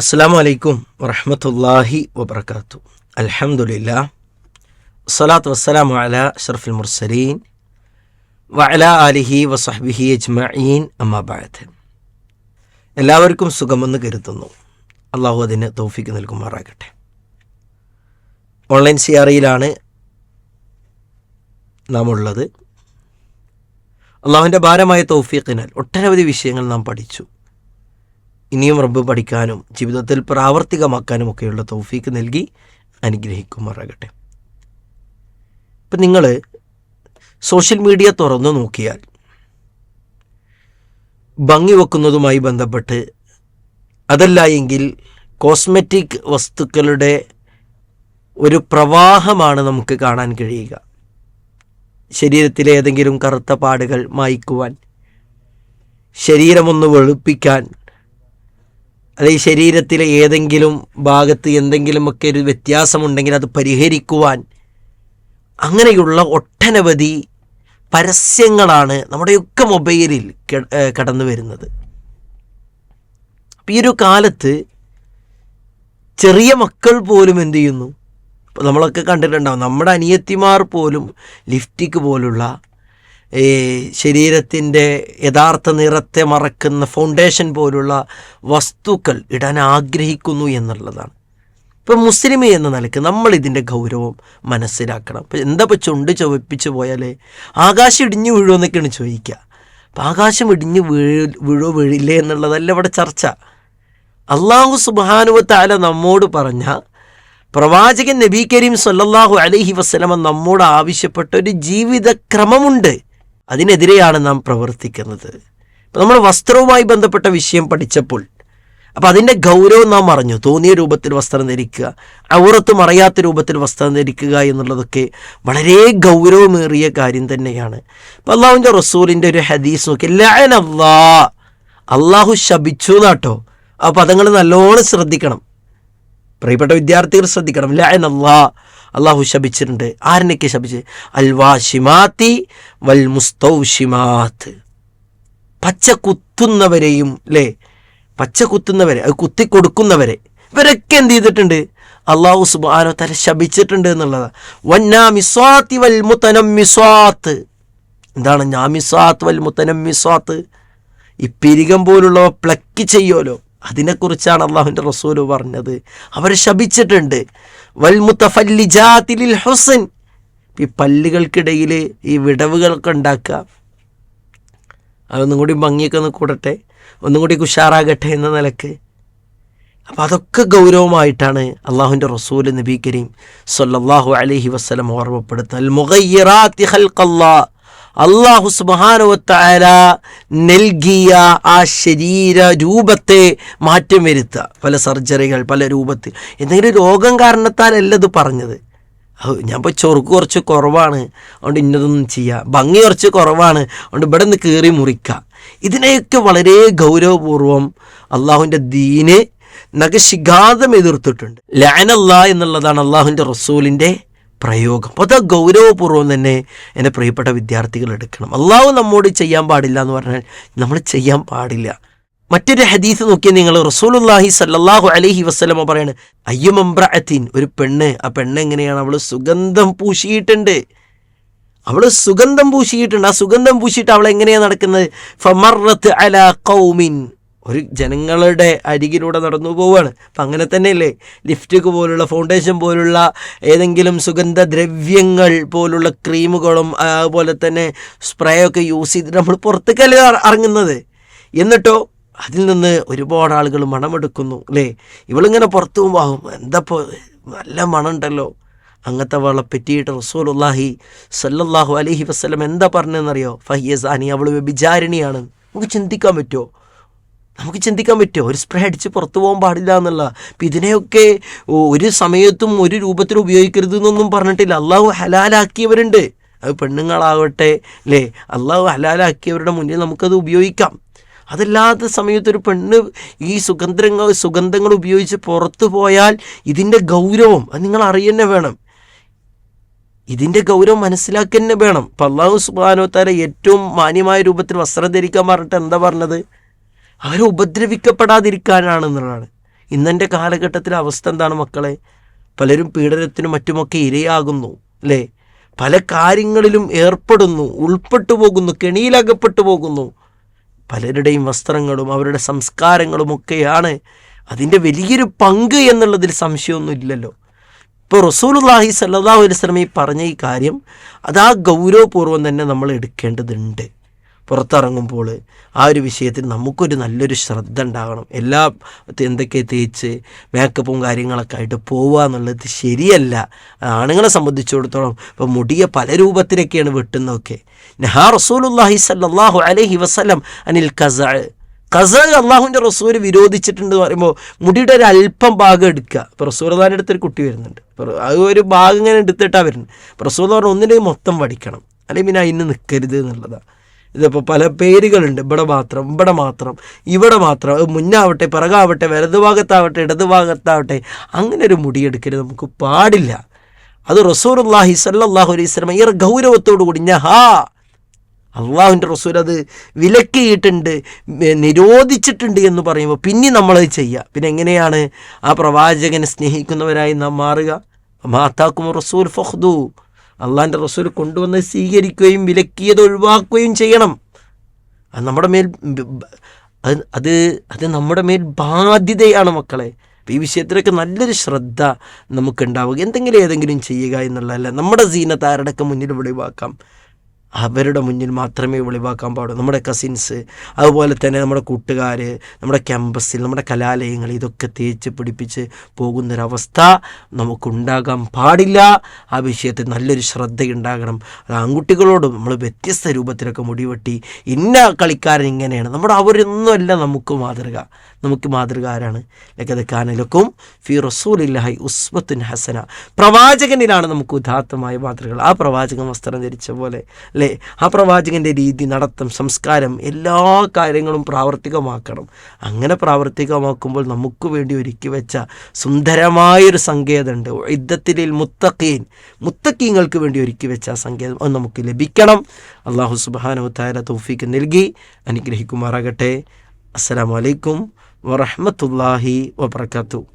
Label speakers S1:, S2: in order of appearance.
S1: അസ്സാം വലൈക്കും വറഹമത്തല്ലാഹി വബർക്കാത്തു അലഹമുല്ല സലാത്ത് വസ്സലാം അല ഷർഫുൽ മുർസലീൻ വഅല അലിഹി വസഹ്ബിഹി അജ്മീൻ അമ്മാബാദ് എല്ലാവർക്കും സുഖമെന്ന് കരുതുന്നു. അള്ളാഹു അതിന് തോഫിക്ക് നൽകുമാറാകട്ടെ. ഓൺലൈൻ സിയാറയിലാണ് നാം ഉള്ളത് അള്ളാഹുവിന്റെ ഭാരമായ തൗഫീഖിനാൽ ഒട്ടനവധി വിഷയങ്ങൾ നാം പഠിച്ചു. ഇനിയും റബ്ബ് പഠിക്കാനും ജീവിതത്തിൽ പ്രാവർത്തികമാക്കാനും ഒക്കെയുള്ള തൗഫീക്ക് നൽകി അനുഗ്രഹിക്കുമാറാകട്ടെ. ഇപ്പം നിങ്ങൾ സോഷ്യൽ മീഡിയ തുറന്നു നോക്കിയാൽ ഭംഗി വെക്കുന്നതുമായി ബന്ധപ്പെട്ട് അതല്ല എങ്കിൽ കോസ്മെറ്റിക് വസ്തുക്കളുടെ ഒരു പ്രവാഹമാണ് നമുക്ക് കാണാൻ കഴിയുക. ശരീരത്തിലെ ഏതെങ്കിലും കറുത്ത പാടുകൾ മായ്ക്കുവാൻ ശരീരമൊന്ന് വെളുപ്പിക്കാൻ അല്ലെങ്കിൽ ശരീരത്തിലെ ഏതെങ്കിലും ഭാഗത്ത് എന്തെങ്കിലുമൊക്കെ ഒരു വ്യത്യാസമുണ്ടെങ്കിൽ അത് പരിഹരിക്കുവാൻ അങ്ങനെയുള്ള ഒട്ടനവധി പരസ്യങ്ങളാണ് നമ്മുടെയൊക്കെ മൊബൈലിൽ കടന്നു വരുന്നത്. ഈ ഒരു കാലത്ത് ചെറിയ മക്കൾ പോലും എന്ത് ചെയ്യുന്നു? ഇപ്പോൾ നമ്മളൊക്കെ കണ്ടിട്ടുണ്ടാവും. നമ്മുടെ അനിയത്തിമാർ പോലും ലിഫ്റ്റിക്ക് പോലുള്ള ഈ ശരീരത്തിന്റെ യഥാർത്ഥ നിറത്തെ മറക്കുന്ന ഫൗണ്ടേഷൻ പോലുള്ള വസ്തുക്കൾ ഇടാൻ ആഗ്രഹിക്കുന്നു എന്നുള്ളതാണ്. ഇപ്പം മുസ്ലിം എന്ന നിലയ്ക്ക് നമ്മൾ ഇതിന്റെ ഗൗരവം മനസ്സിലാക്കണം. ഇപ്പം എന്താ ഇപ്പം ചുണ്ട് ചുവപ്പിച്ച് പോയാലേ ആകാശം ഇടിഞ്ഞു വീഴുമോ എന്നൊക്കെയാണ് ചോദിക്കുക. അപ്പം ആകാശം ഇടിഞ്ഞു വീഴ് വീഴോ വീഴില്ലേ എന്നുള്ളതല്ല ഇവിടെ ചർച്ച. അള്ളാഹു സുബാനുവത്താല നമ്മോട് പറഞ്ഞ പ്രവാചകൻ നബി കരീം സല്ലാഹു അലഹി വസ്ലമ നമ്മോട് ആവശ്യപ്പെട്ട ഒരു ജീവിതക്രമമുണ്ട്. അതിനെതിരെയാണ് നാം പ്രവർത്തിക്കുന്നത്. നമ്മൾ വസ്ത്രവുമായി ബന്ധപ്പെട്ട വിഷയം പഠിച്ചപ്പോൾ അപ്പം അതിന്റെ ഗൗരവം നാം അറിഞ്ഞു. തോന്നിയ രൂപത്തിൽ വസ്ത്രം ധരിക്കുക ഔറത്ത് മറയാത്ത രൂപത്തിൽ വസ്ത്രം ധരിക്കുക എന്നുള്ളതൊക്കെ വളരെ ഗൗരവമേറിയ കാര്യം തന്നെയാണ്. അപ്പം അള്ളാഹുവിന്റെ റസൂലിന്റെ ഒരു ഹദീസ് നോക്കി ലഅന അള്ളാ അള്ളാഹു ശപിച്ചു എന്നാട്ടോ. ആ പദങ്ങൾ നല്ലോണം ശ്രദ്ധിക്കണം. പ്രിയപ്പെട്ട വിദ്യാർത്ഥികൾ ശ്രദ്ധിക്കണം. ലഅന അല്ലാ അള്ളാഹു ശപിച്ചിട്ടുണ്ട്. ആരിനൊക്കെ ശപിച്ച്? അൽവാഷിമാത്തി വൽ മുസ്തൗഷിമാത്ത് പച്ച കുത്തുന്നവരെയും അല്ലേ പച്ച കുത്തുന്നവരെ അത് കുത്തി കൊടുക്കുന്നവരെ. ഇവരൊക്കെ എന്ത് ചെയ്തിട്ടുണ്ട്? അള്ളാഹു സുബാനോ തല ശപിച്ചിട്ടുണ്ട് എന്നുള്ളതാണ് വന്നാ മിസ്വാത്തി വൽ മുത്തനം മിസ്വാത്ത് എന്താണ് ഞാമിസ്വാത്ത് വൽ ഈ പിരികം പോലുള്ളവ പ്ലക്ക് ചെയ്യുമല്ലോ അതിനെക്കുറിച്ചാണ് അള്ളാഹുവിന്റെ റസൂൽ പറഞ്ഞത്. അവർ ശപിച്ചിട്ടുണ്ട്. വൽ മുത്തഫല്ലിജാത്തിലിൽ ഹുസൻ. ഈ പല്ലുകൾക്കിടയിൽ ഈ വിടവുകളൊക്കെ ഉണ്ടാക്കുക. അതൊന്നും കൂടി ഭംഗിയൊക്കെ ഒന്ന് കൂടട്ടെ. ഒന്നും കൂടി കുഷാറാകട്ടെ എന്ന നിലയ്ക്ക്. അപ്പോൾ അതൊക്കെ ഗൗരവമായിട്ടാണ് അള്ളാഹുവിന്റെ റസൂൽ നബി കരീം സൊല്ലാഹു അലഹി വസ്ലം ഓർമ്മപ്പെടുത്തുന്നത്. അള്ളാഹു സുബാനുവത്തായ നൽകിയ ആ ശരീര രൂപത്തെ മാറ്റം വരുത്തുക. പല സർജറികൾ പല രൂപത്തിൽ. എന്തെങ്കിലും രോഗം കാരണത്താലല്ല ഇത് പറഞ്ഞത്. ഞാൻ ഇപ്പോൾ ചൊറുക്ക് കുറച്ച് കുറവാണ്. അതുകൊണ്ട് ഇന്നതൊന്നും ചെയ്യുക ഭംഗി കുറച്ച് കുറവാണ്. അതുകൊണ്ട് ഇവിടെ നിന്ന് കയറി മുറിക്കുക ഇതിനെയൊക്കെ വളരെ ഗൗരവപൂർവം അള്ളാഹുവിന്റെ ദീന് നഖശിഖാതം എതിർത്തിട്ടുണ്ട്. ലാനല്ല എന്നുള്ളതാണ് അള്ളാഹുവിന്റെ റസൂലിന്റെ പ്രയോഗം. അപ്പോൾ അത് ഗൗരവപൂർവം തന്നെ എന്റെ പ്രിയപ്പെട്ട വിദ്യാർത്ഥികൾ എടുക്കണം. അള്ളാഹു നമ്മോട് ചെയ്യാൻ പാടില്ല എന്ന് പറഞ്ഞാൽ നമ്മൾ ചെയ്യാൻ പാടില്ല. മറ്റൊരു ഹദീസ് നോക്കി നിങ്ങൾ റസൂലുല്ലാഹി സല്ലാഹു അലഹി വസ്ലമ പറയാണ് അയ്യമംബ്രഅത്തിൻ ഒരു പെണ്ണ്. ആ പെണ്ണ് എങ്ങനെയാണ്? അവൾ സുഗന്ധം പൂശിയിട്ടുണ്ട്. അവൾ സുഗന്ധം പൂശിയിട്ടുണ്ട്. ആ സുഗന്ധം പൂശിയിട്ട് അവൾ എങ്ങനെയാണ് നടക്കുന്നത്? ഫമറത്ത് അല കൗമിൻ ഒരു ജനങ്ങളുടെ അരികിലൂടെ നടന്നു പോവുകയാണ് അപ്പം അങ്ങനെ തന്നെയല്ലേ? ലിഫ്റ്റിക്ക് പോലുള്ള ഫൗണ്ടേഷൻ പോലുള്ള ഏതെങ്കിലും സുഗന്ധദ്രവ്യങ്ങൾ പോലുള്ള ക്രീമുകളും അതുപോലെ തന്നെ സ്പ്രേ ഒക്കെ യൂസ് ചെയ്തിട്ട് നമ്മൾ പുറത്തേക്കല്ലേ ഇറങ്ങുന്നത്? എന്നിട്ടോ അതിൽ നിന്ന് ഒരുപാട് ആളുകൾ മണമെടുക്കുന്നു അല്ലേ? ഇവളിങ്ങനെ പുറത്തു പോകുമ്പോൾ എന്താ എന്തപ്പോൾ നല്ല മണമുണ്ടല്ലോ. അങ്ങനത്തെ വളെ പറ്റിയിട്ട് റസൂലുള്ളാഹി സല്ലല്ലാഹു അലഹി വസ്ലം എന്താ പറഞ്ഞതെന്നറിയോ? ഫഹിയസാനി അവൾ വ്യഭിചാരിണിയാണ്. നമുക്ക് ചിന്തിക്കാൻ പറ്റുമോ നമുക്ക് ചിന്തിക്കാൻ പറ്റുമോ? ഒരു സ്പ്രേ അടിച്ച് പുറത്തു പോകാൻ പാടില്ല എന്നുള്ള. അപ്പം ഇതിനെയൊക്കെ ഒരു സമയത്തും ഒരു രൂപത്തിലും ഉപയോഗിക്കരുത് എന്നൊന്നും പറഞ്ഞിട്ടില്ല. അള്ളാഹു ഹലാലാക്കിയവരുണ്ട്. അത് പെണ്ണുങ്ങളാവട്ടെ അല്ലേ അള്ളാഹു ഹലാലാക്കിയവരുടെ മുന്നിൽ നമുക്കത് ഉപയോഗിക്കാം. അതല്ലാത്ത സമയത്ത് ഒരു പെണ്ണ് ഈ സുഗന്ധങ്ങൾ സുഗന്ധങ്ങൾ ഉപയോഗിച്ച് പുറത്തു പോയാൽ ഇതിന്റെ ഗൗരവം അത് നിങ്ങൾ അറിയന്നെ വേണം. ഇതിന്റെ ഗൗരവം മനസ്സിലാക്കി തന്നെ വേണം അപ്പം അള്ളാഹു സുബാനോത്താര ഏറ്റവും മാന്യമായ രൂപത്തിൽ വസ്ത്രം ധരിക്കാൻ പറഞ്ഞിട്ട് എന്താ പറഞ്ഞത്? അവരെ ഉപദ്രവിക്കപ്പെടാതിരിക്കാനാണ് എന്നുള്ളതാണ്. ഇന്നെന്റെ കാലഘട്ടത്തിലെ അവസ്ഥ എന്താണ് മക്കളെ? പലരും പീഡനത്തിനും മറ്റുമൊക്കെ ഇരയാകുന്നു അല്ലേ? പല കാര്യങ്ങളിലും ഏർപ്പെടുന്നു ഉൾപ്പെട്ടു പോകുന്നു കെണിയിലകപ്പെട്ടു പോകുന്നു. പലരുടെയും വസ്ത്രങ്ങളും അവരുടെ സംസ്കാരങ്ങളും ഒക്കെയാണ് അതിന്റെ വലിയൊരു പങ്ക് എന്നുള്ളതിൽ സംശയമൊന്നും ഇല്ലല്ലോ. ഇപ്പോൾ റസൂലുള്ളാഹി സല്ലാ അലൈഹി ഈ പറഞ്ഞ ഈ കാര്യം അതാ ഗൗരവപൂർവം തന്നെ നമ്മൾ എടുക്കേണ്ടതുണ്ട്. പുറത്തിറങ്ങുമ്പോൾ ആ ഒരു വിഷയത്തിൽ നമുക്കൊരു നല്ലൊരു ശ്രദ്ധ ഉണ്ടാകണം. എല്ലാ എന്തൊക്കെ തേച്ച് മേക്കപ്പും കാര്യങ്ങളൊക്കെ ആയിട്ട് പോവുക എന്നുള്ളത് ശരിയല്ല. ആണുങ്ങളെ സംബന്ധിച്ചിടത്തോളം ഇപ്പോൾ മുടിയെ പല രൂപത്തിലൊക്കെയാണ് വെട്ടുന്നതൊക്കെ. നഹാ റസൂലുള്ളാഹി സല്ലാഹു അലഹി വസ്ലം അനിൽ കസ കസ അള്ളാഹുവിന്റെ റസൂൽ വിരോധിച്ചിട്ടുണ്ട് എന്ന് പറയുമ്പോൾ മുടിയുടെ ഒരു അല്പം ഭാഗം എടുക്കുക. ഇപ്പോൾ റസൂർദാന്റെ അടുത്തൊരു കുട്ടി വരുന്നുണ്ട്. അത് ഒരു ഭാഗം ഇങ്ങനെ എടുത്തിട്ടാണ് വരുന്നത്. അപ്പോൾ എന്ന് പറഞ്ഞാൽ ഒന്നിനെയും മൊത്തം പഠിക്കണം അല്ലെങ്കിൽ പിന്നെ അതിന് നിൽക്കരുത് എന്നുള്ളതാണ്. ഇതിപ്പോൾ പല പേരുകളുണ്ട്. ഇവിടെ മാത്രം ഇവിടെ മാത്രം ഇവിടെ മാത്രം. മുന്നാവട്ടെ പിറകാവട്ടെ വലതു ഭാഗത്താവട്ടെ ഇടതു ഭാഗത്താവട്ടെ അങ്ങനെ ഒരു മുടിയെടുക്കരുത് നമുക്ക് പാടില്ല. അത് റസൂറുല്ലാഹി സല്ലാഹു അലൈഹി സ്വലം ഏറെ ഗൗരവത്തോടു കൂടി ഞാൻ ഹാ അള്ളാഹുവിന്റെ റസൂൽ അത് വിലക്കിയിട്ടുണ്ട് നിരോധിച്ചിട്ടുണ്ട് എന്ന് പറയുമ്പോൾ പിന്നെ നമ്മളത് ചെയ്യുക പിന്നെ എങ്ങനെയാണ് ആ പ്രവാചകനെ സ്നേഹിക്കുന്നവരായി നാം മാറുക? മാതാക്കും റസൂൽ ഫഹ്ദു അള്ളാഹിന്റെ റസൂൽ കൊണ്ടുവന്ന് സ്വീകരിക്കുകയും വിലക്കിയത് ഒഴിവാക്കുകയും ചെയ്യണം. അത് നമ്മുടെ മേൽ അത് അത് നമ്മുടെ മേൽ ബാധ്യതയാണ് മക്കളെ. ഈ വിഷയത്തിലൊക്കെ നല്ലൊരു ശ്രദ്ധ നമുക്കുണ്ടാവുക. എന്തെങ്കിലും ഏതെങ്കിലും ചെയ്യുക എന്നുള്ളതല്ല. നമ്മുടെ സീനത്ത് ആരുടെയൊക്കെ മുന്നിൽ വെളിവാക്കാം അവരുടെ മുന്നിൽ മാത്രമേ വെളിവാക്കാൻ പാടുള്ളൂ. നമ്മുടെ കസിൻസ് അതുപോലെ തന്നെ നമ്മുടെ കൂട്ടുകാർ നമ്മുടെ ക്യാമ്പസിൽ നമ്മുടെ കലാലയങ്ങൾ ഇതൊക്കെ തേച്ച് പിടിപ്പിച്ച് പോകുന്നൊരവസ്ഥ നമുക്കുണ്ടാകാൻ പാടില്ല. ആ വിഷയത്തിൽ നല്ലൊരു ശ്രദ്ധയുണ്ടാകണം. അത് ആൺകുട്ടികളോടും നമ്മൾ വ്യത്യസ്ത രൂപത്തിലൊക്കെ മുടിവെട്ടി ഇന്ന കളിക്കാരൻ ഇങ്ങനെയാണ്. നമ്മുടെ അവരൊന്നുമല്ല നമുക്ക് മാതൃക. നമുക്ക് മാതൃക ആരാണ്? ലക്കത് കാനലക്കും ഫി റസൂലില്ലാഹി ഉസ്മത്തുൻ ഹസന. പ്രവാചകനിലാണ് നമുക്ക് ഉദാത്തമായ മാതൃകകൾ. ആ പ്രവാചകൻ വസ്ത്രം ധരിച്ച പോലെ അല്ലേ? ആ പ്രവാചകന്റെ രീതി നടത്തം സംസ്കാരം എല്ലാ കാര്യങ്ങളും പ്രാവർത്തികമാക്കണം. അങ്ങനെ പ്രാവർത്തികമാക്കുമ്പോൾ നമുക്ക് വേണ്ടി ഒരുക്കി വെച്ച സുന്ദരമായൊരു സങ്കേതമുണ്ട്. യുദ്ധത്തിലിൽ മുത്തക്കീൻ മുത്തക്കീങ്ങൾക്ക് വേണ്ടി ഒരുക്കി വെച്ച ആ സങ്കേതം അത് നമുക്ക് ലഭിക്കണം. അള്ളാഹു സുബാനു താര തൗഫീക്ക് നൽകി. അനുഗ്രഹിക്കുമാറാകട്ടെ. അസ്സലാമു അലൈക്കും വറഹ്മത്തുള്ളാഹി വബർക്കാത്തു